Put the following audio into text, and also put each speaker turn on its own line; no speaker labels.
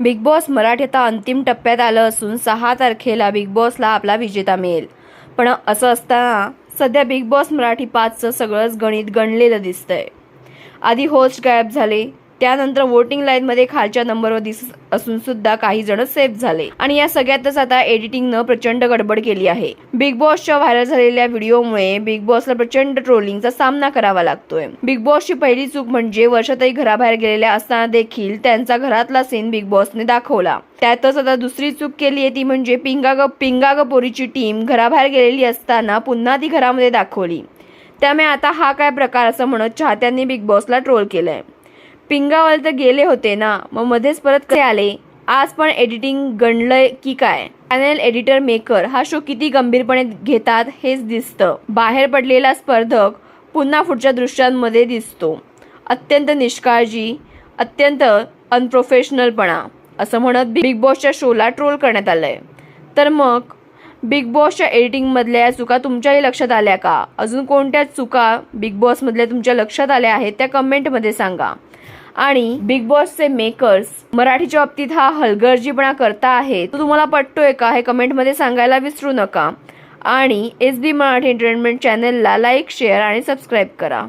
Big boss Marathi आता अंतिम टप्प्यात आलं असून सहा तारखेला बिग बॉसला आपला विजेता मिळेल. पण असं असताना सध्या बिग बॉस मराठी पाचचं सगळंच गणित गणलेलं दिसतंय. आधी होस्ट गायब झाले त्यानंतर वोटिंग लाईनमध्ये खालच्या नंबरवर दिसत असून सुद्धा काही जण सेफ झाले. आणि या सगळ्यातच आता एडिटिंगनं प्रचंड गडबड केली आहे. बिग बॉसच्या व्हायरल झालेल्या व्हिडिओमुळे बिग बॉसला प्रचंड ट्रोलिंगचा सामना करावा लागतोय. बिग बॉसची पहिली चूक म्हणजे वर्षातही घराबाहेर गेलेल्या असताना देखील त्यांचा घरातला सीन बिग बॉसने दाखवला. त्यातच आता दुसरी चूक केली आहे ती म्हणजे पिंगाग पिंगाग पोरीची टीम घराबाहेर गेलेली असताना पुन्हा ती घरामध्ये दाखवली. त्यामुळे आता हा काय प्रकार असं म्हणत चाहत्यांनी बिग बॉसला ट्रोल केलंय. पिंगावाल तर गेले होते ना मग मध्येच परत कसे आले? आज पण एडिटिंग गणलंय की काय? चॅनल एडिटर मेकर हा शो किती गंभीरपणे घेतात हेच दिसतं. बाहेर पडलेला स्पर्धक पुन्हा पुढच्या दृश्यांमध्ये दिसतो. अत्यंत निष्काळजी अत्यंत अनप्रोफेशनलपणा असं म्हणत बिग बॉसच्या शोला ट्रोल करण्यात आलंय. तर मग बिग बॉसच्या एडिटिंगमधल्या या चुका तुमच्याही लक्षात आल्या का? अजून कोणत्या चुका बिग बॉसमधल्या तुमच्या लक्षात आल्या आहेत त्या कमेंटमध्ये सांगा. आणि बिग बॉसचे मेकर्स मराठीच्या बाबतीत हा हलगर्जीपणा करता आहे तो तुम्हाला पटतोय का हे कमेंटमध्ये सांगायला विसरू नका. आणि एस बी मराठी एंटरटेनमेंट चॅनलला लाईक शेअर आणि सबस्क्राईब करा.